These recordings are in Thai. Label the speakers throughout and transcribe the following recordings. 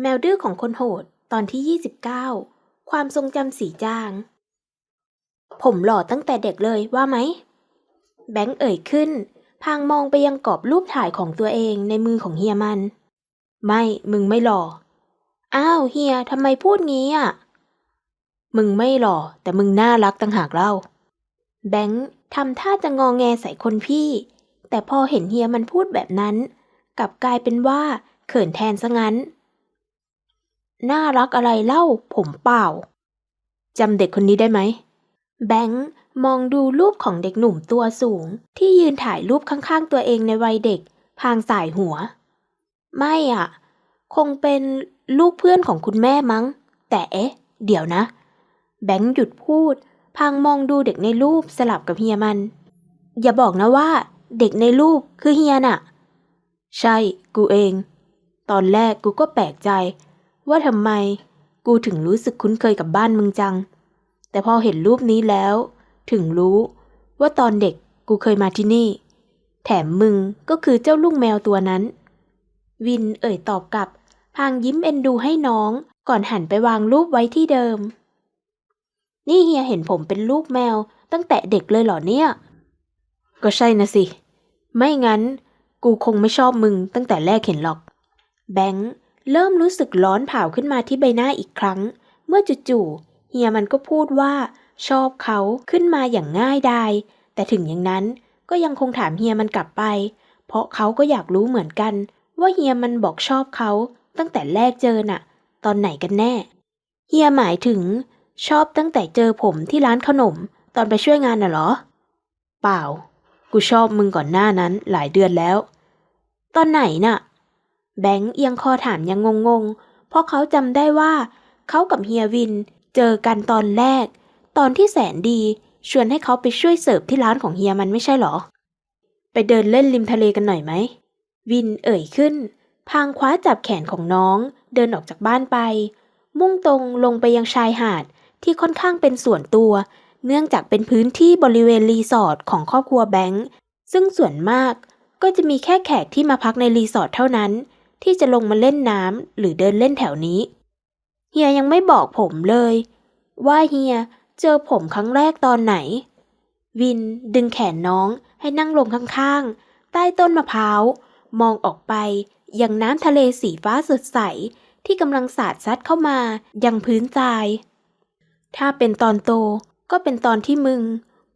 Speaker 1: แมวดื้อของคนโหด ตอนที่ 29 ความทรงจำสีจาง ผมหล่อตั้งแต่เด็กเลยว่าไหม แบงค์เอ่ยขึ้น พางมองไปยังกรอบรูปถ่ายของตัวเองในมือของเฮียมัน ไม่ มึงไม่หล่อ อ้าวเฮียทำไมพูดงี้อะ มึงไม่หล่อ แต่มึงน่ารักตั้งหากเล่า แบงค์ทำท่าจะงอแงใส่คนพี่ แต่พอเห็นเฮียมันพูดแบบนั้น กลับกลายเป็นว่าเขินแทนซะงั้น น่ารักอะไรเล่า ผมเปล่าจำเด็กคนนี้ได้ไหม แบงค์มองดูรูปของเด็กหนุ่มตัวสูง ที่ยืนถ่ายรูปข้างๆตัวเองในวัยเด็ก พางสายหัว ไม่อะคงเป็นลูกเพื่อนของคุณแม่มั้ง แต่เอ๊ะ เดี๋ยวนะ แบงค์หยุดพูด พางมองดูเด็กในรูปสลับกับเฮียมัน อย่าบอกนะว่า เด็กในรูปคือเฮียน่ะ ใช่ กูเอง ตอนแรกกูก็แปลกใจ ว่าทำไมกูถึงรู้สึกคุ้นเคยกับบ้านมึงจัง แต่พอเห็นรูปนี้แล้ว ถึงรู้ว่าตอนเด็กกูเคยมาที่นี่ แถมมึงก็คือเจ้าลูกแมวตัวนั้น วินเอ่ยตอบกลับพางยิ้มเอ็นดูให้น้องก่อนหันไปวางรูปไว้ที่เดิม นี่เฮียเห็นผมเป็นลูกแมวตั้งแต่เด็กเลยเหรอเนี่ย ก็ใช่นะสิ ไม่งั้น กูคงไม่ชอบมึงตั้งแต่แรกเห็นหรอก แบงค์ เริ่มรู้สึกร้อนเผาขึ้นมาที่ใบหน้าอีกครั้ง เมื่อจู่ๆเฮียมันก็พูดว่า ชอบเขาขึ้นมาอย่างง่ายดายแต่ถึงอย่างนั้นก็ยังคงถามเฮียมันกลับไป เพราะเขาก็อยากรู้เหมือนกัน ว่าเฮียมันบอกชอบเขาตั้งแต่แรกเจอน่ะ ตอนไหนกันแน่ เฮียหมายถึง ชอบตั้งแต่เจอผมที่ร้านขนม ตอนไปช่วยงานน่ะเหรอ เปล่า กูชอบมึงก่อนหน้านั้นหลายเดือนแล้ว ตอนไหนน่ะ แบงค์เอียงคอถามยังงงๆ เพราะเขาจำได้ว่า เขากับเฮียวินเจอกันตอนแรก ตอนที่แสนดีชวนให้เขาไปช่วยเสิร์ฟที่ร้านของเฮียมันไม่ใช่หรอ ไปเดินเล่นริมทะเลกันหน่อยไหม วินเอ่ยขึ้น พางคว้าจับแขนของน้องเดินออกจากบ้านไป มุ่งตรงลงไปยังชายหาดที่ค่อนข้างเป็นส่วนตัว เนื่องจากเป็นพื้นที่บริเวณรีสอร์ทของครอบครัวแบงค์ซึ่งส่วนมากก็จะมีแค่แขกที่มาพักในรีสอร์ทเท่านั้น ที่จะลงมาเล่นน้ำหรือเดินเล่นแถวนี้ เฮียยังไม่บอกผมเลย ว่าเฮียเจอผมครั้งแรกตอนไหน วินดึงแขนน้องให้นั่งลงข้างๆ ใต้ต้นมะพร้าว มองออกไปยังน้ำทะเลสีฟ้าสดใส ที่กำลังสาดซัดเข้ามายังพื้นทราย ถ้าเป็นตอนโตก็เป็นตอนที่มึง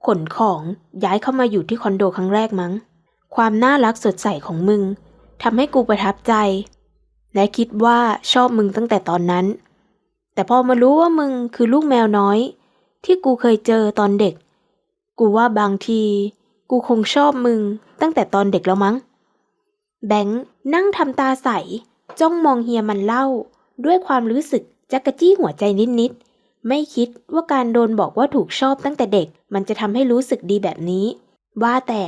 Speaker 1: ขนของย้ายเข้ามาอยู่ที่คอนโดครั้งแรกมั้ง ความน่ารักสดใสของมึง ทำให้กูประทับใจ และคิดว่าชอบมึงตั้งแต่ตอนนั้น แต่พอมารู้ว่ามึงคือลูกแมวน้อย ที่กูเคยเจอตอนเด็ก กูว่าบางที กูคงชอบมึงตั้งแต่ตอนเด็กแล้วมั้ง แบงค์นั่งทำตาใส จ้องมองเฮียมันเล่า ด้วยความรู้สึกจักกะจี้หัวใจนิดๆ ไม่คิดว่าการโดนบอกว่าถูกชอบตั้งแต่เด็ก มันจะทำให้รู้สึกดีแบบนี้ ว่าแต่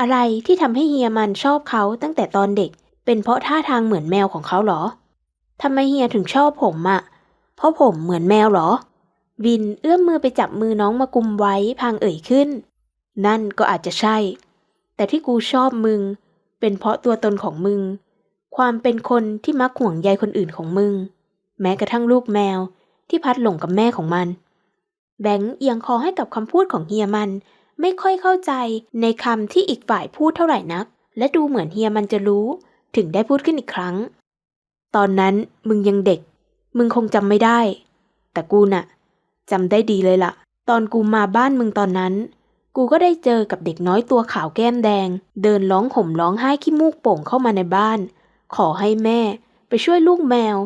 Speaker 1: อะไรที่ทำให้เฮียมันชอบเขาตั้งแต่ตอนเด็ก เป็นเพราะท่าทางเหมือนแมวของเขาเหรอทำไมเฮียถึงชอบผมอะเพราะผมเหมือนแมวเหรอ วินเอื้อมมือไปจับมือน้องมากุมไว้พางเอ่ยขึ้น นั่นก็อาจจะใช่ แต่ที่กูชอบมึง เป็นเพราะตัวตนของมึง ความเป็นคนที่มักห่วงใยคนอื่นของมึง แม้กระทั่งลูกแมวที่พัดหลงกับแม่ของมัน แบงค์เอียงคอให้กับคำพูดของเฮียมัน ไม่ค่อยเข้าใจในคำที่อีกฝ่ายพูดเท่าไหร่นัก และดูเหมือนเฮียมันจะรู้ ถึงได้พูดขึ้นอีกครั้ง ตอนนั้นมึงยังเด็ก มึงคงจำไม่ได้ แต่กูน่ะจำได้ดีเลยล่ะ ตอนกูมาบ้านมึงตอนนั้น กูก็ได้เจอกับเด็กน้อยตัวขาวแก้มแดง เดินร้องห่มร้องไห้ขี้มูกโป่งเข้ามาในบ้าน ขอให้แม่ ไปช่วยลูกแมว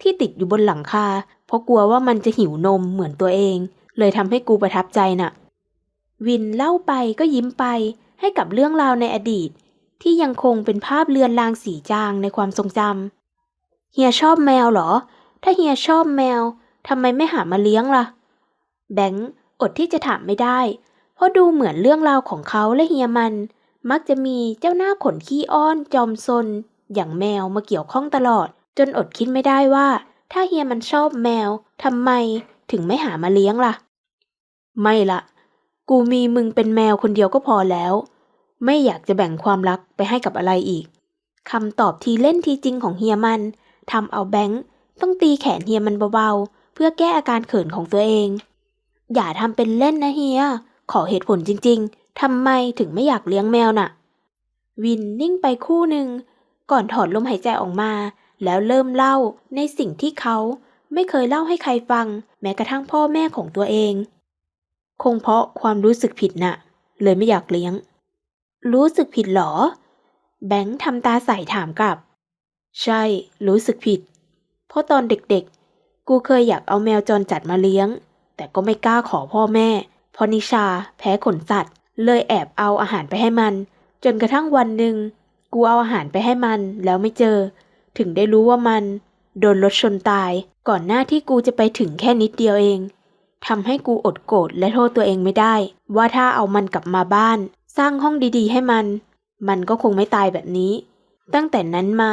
Speaker 1: ที่ติดอยู่บนหลังคา เพราะกลัวว่ามันจะหิวนมเหมือนตัวเอง เลยทำให้กูประทับใจน่ะ วินเล่าไปก็ยิ้มไปให้กับเรื่องราวในอดีต ที่ยังคงเป็นภาพเลือนลางสีจางในความทรงจำเฮียชอบแมวเหรอ ถ้าเฮียชอบแมวทำไมไม่หามาเลี้ยงล่ะ แบงค์อดที่จะถามไม่ได้ เพราะดูเหมือนเรื่องราวของเขาและเฮียมัน มักจะมีเจ้าหน้าขนขี้อ้อนจอมซน อย่างแมวมาเกี่ยวข้องตลอด จนอดคิดไม่ได้ว่า ถ้าเฮียมันชอบแมวทำไมถึงไม่หามาเลี้ยงล่ะ ไม่ละ กูมีมึงเป็นแมวคนเดียวก็พอแล้ว ไม่อยากจะแบ่งความรักไปให้กับอะไรอีกคำตอบทีเล่นทีจริงของเฮียมันทำเอาแบงค์ต้องตีแขนเฮียมันเบาๆ เพื่อแก้อาการเขินของตัวเอง อย่าทำเป็นเล่นนะเฮีย ขอเหตุผลจริงๆทำไมถึงไม่อยากเลี้ยงแมวน่ะ วินนิ่งไปคู่หนึ่ง ก่อนถอนลมหายใจออกมา แล้วเริ่มเล่าในสิ่งที่เขาไม่เคยเล่าให้ใครฟัง แม้กระทั่งพ่อแม่ของตัวเอง คงเพราะความรู้สึกผิดน่ะ เลยไม่อยากเลี้ยง รู้สึกผิดเหรอ แบงค์ทำตาใส่ถามกลับ ใช่ รู้สึกผิด เพราะตอนเด็กๆ กูเคยอยากเอาแมวจรจัดมาเลี้ยง แต่ก็ไม่กล้าขอพ่อแม่พราะนิชาแพ้ขนสัตว์ เลยแอบเอาอาหารไปให้มัน จนกระทั่งวันหนึ่ง กูเอาอาหารไปให้มันแล้วไม่เจอ ถึงได้รู้ว่ามัน โดนรถชนตาย ก่อนหน้าที่กูจะไปถึงแค่นิดเดียวเอง ทำให้กูอดโกรธและโทษตัวเองไม่ได้ ว่าถ้าเอามันกลับมาบ้าน สร้างห้องดีๆ ให้มัน มันก็คงไม่ตายแบบนี้ ตั้งแต่นั้นมา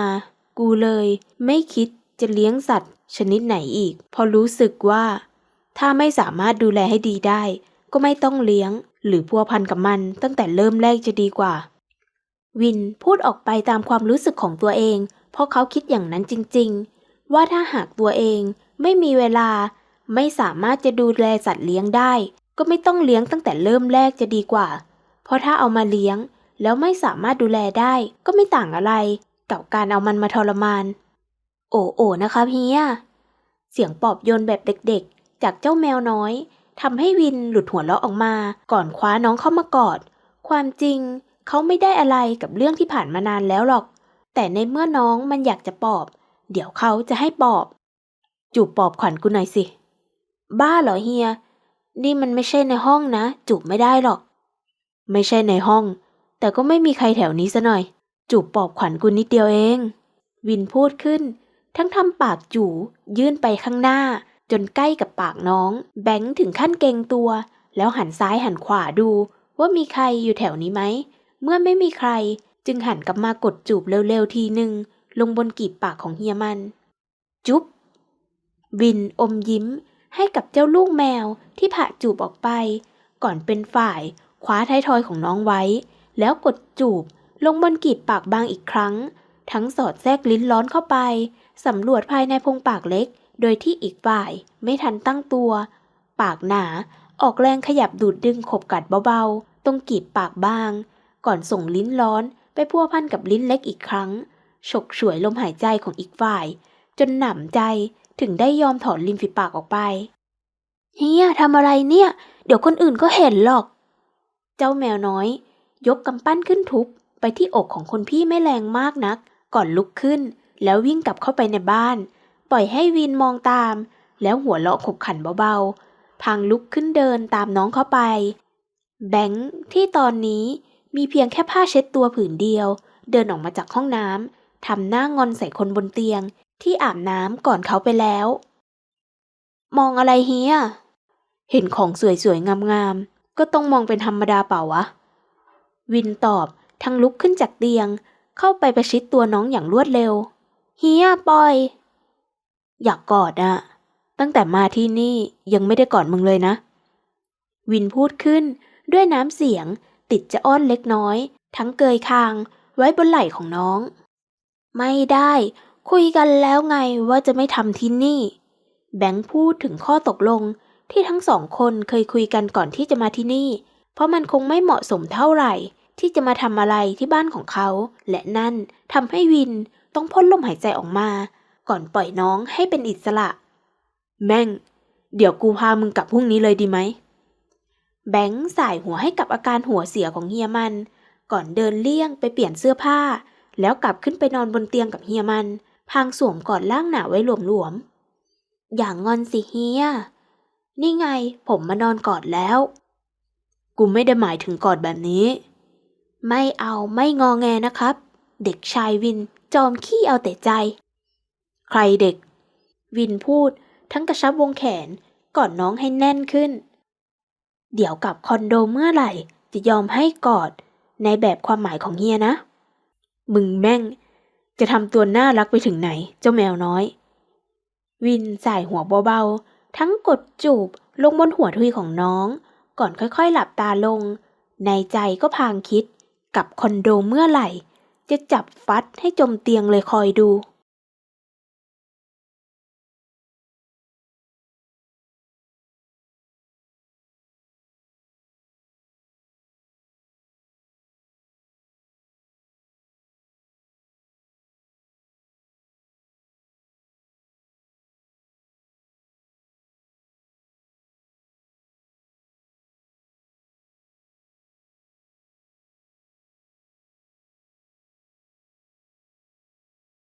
Speaker 1: กูเลยไม่คิดจะเลี้ยงสัตว์ ชนิดไหนอีกพราะรู้สึกว่า ถ้าไม่สามารถดูแลให้ดีได้ ก็ไม่ต้องเลี้ยง หรือพัวพันกับมัน ตั้งแต่เริ่มแรกจะดีกว่า วินพูดออกไปตามความรู้สึกของตัวเอง เพราะเขาคิดอย่างนั้นจริง ๆ ว่าถ้าหากตัวเองไม่มีเวลา ไม่สามารถจะดูแลสัตว์เลี้ยงได้ ก็ไม่ต้องเลี้ยงตั้งแต่เริ่มแรกจะดีกว่า เพราะถ้าเอามาเลี้ยง แล้วไม่สามารถดูแลได้ก็ไม่ต่างอะไรกับการเอามันมาทรมาน โอ้โอนะคะเฮียเสียงปอบโยนแบบเด็กๆ จากเจ้าแมวน้อยทำให้วินหลุดหัวเราะออกมา ก่อนคว้าน้องเข้ามากอด ความจริงเขาไม่ได้อะไรกับเรื่องที่ผ่านมานานแล้วหรอก แต่ในเมื่อน้องมันอยากจะปอบ เดี๋ยวเขาจะให้ปอบ จูบปอบขวัญกูหน่อยสิ บ้าเหรอเฮีย นี่มันไม่ใช่ในห้องนะ จูบไม่ได้หรอก ไม่ใช่ในห้อง แต่ก็ไม่มีใครแถวนี้ซะหน่อย จูบปอบขวัญกูนิดเดียวเอง วินพูดขึ้น ทั้งทำปากจู่ยื่นไปข้างหน้า จนใกล้กับปากน้อง แบงค์ถึงขั้นเกรงตัว แล้วหันซ้ายหันขวาดู ว่ามีใครอยู่แถวนี้ไหม เมื่อไม่มีใครจึงหันกลับมากดจูบเร็วๆทีหนึ่งลงบนกีบปากของเฮียมัน จุ๊บวินอมยิ้ม ให้กับเจ้าลูกแมวที่ผ่าจูบออกไป ก่อนเป็นฝ่ายคว้าท้ายทอยของน้องไว้ แล้วกดจูบลงบนกีบปากบางอีกครั้ง ทั้งสอดแทรกลิ้นร้อนเข้าไปสำรวจภายในพงปากเล็ก โดยที่อีกฝ่ายไม่ทันตั้งตัว ปากหนาออกแรงขยับดูดดึงขบกัดเบาๆ ตรงกีบปากบาง ก่อนส่งลิ้นร้อนไปพัวพันกับลิ้นเล็กอีกครั้ง ฉกฉวยลมหายใจของอีกฝ่าย จนหนำใจ ถึงได้ยอมถอนริมฝีปากออกไป เฮียทำอะไรเนี่ย เดี๋ยวคนอื่นก็เห็นหรอก เจ้าแมวน้อย ยกกำปั้นขึ้นทุบไปที่อกของคนพี่ไม่แรงมากนัก ก่อนลุกขึ้น แล้ววิ่งกลับเข้าไปในบ้าน ปล่อยให้วินมองตาม แล้วหัวเราะขบขันเบาๆ พังลุกขึ้นเดินตามน้องเข้าไป แบงค์ที่ตอนนี้มีเพียงแค่ผ้าเช็ดตัวผืนเดียว เดินออกมาจากห้องน้ำทำหน้างอนใส่คนบนเตียง ที่อาบน้ำก่อนเขาไปแล้ว มองอะไรเฮีย เห็นของสวยๆ งามๆ ก็ต้องมองเป็นธรรมดาเปล่าวะ วินตอบทั้งลุกขึ้นจากเตียง เข้าไปประชิดตัวน้องอย่างรวดเร็ว เฮียปล่อย อยากกอดอะตั้งแต่มาที่นี่ยังไม่ได้กอดมึงเลยนะ วินพูดขึ้นด้วยน้ำเสียงติดจะอ้อนเล็กน้อย ทั้งเกยคางไว้บนไหล่ของน้อง ไม่ได้ คุยกันแล้วไงว่าจะไม่ทำที่นี่ แบงค์พูดถึงข้อตกลงที่ทั้งสองคนเคยคุยกันก่อนที่จะมาที่นี่ เพราะมันคงไม่เหมาะสมเท่าไหร่ ที่จะมาทำอะไรที่บ้านของเขา และนั่นทำให้วินต้องพ่นลมหายใจออกมา ก่อนปล่อยน้องให้เป็นอิสระ แม่ง เดี๋ยวกูพามึงกลับพรุ่งนี้เลยดีไหม แบงค์สายหัวให้กับอาการหัวเสียของเฮียมัน ก่อนเดินเลี่ยงไปเปลี่ยนเสื้อผ้า แล้วกลับขึ้นไปนอนบนเตียงกับเฮียมัน พางสวมกอดล่างหนาไว้หลวมๆ อย่างงอนสิเฮีย นี่ไงผมมานอนกอดแล้ว กูไม่ได้หมายถึงกอดแบบนี้ ไม่เอาไม่งอแงนะครับ เด็กชายวินจอมขี้เอาแต่ใจ ใครเด็ก วินพูดทั้งกระชับวงแขนกอนน้องให้แน่นขึ้น เดี๋ยวกับคอนโดเมื่อไหร่จะยอมให้กอดในแบบความหมายของเฮียนะ มึงแม่ง จะทำตัวน่ารักไปถึงไหน เจ้าแมวน้อย วินสายหัวเบาๆ ทั้งกดจูบลงบนหัวทุยของน้อง ก่อนค่อยๆ หลับตาลง ในใจก็พางคิด กับคอนโดเมื่อไหร่ จะจับฟัดให้จมเตียงเลยคอยดู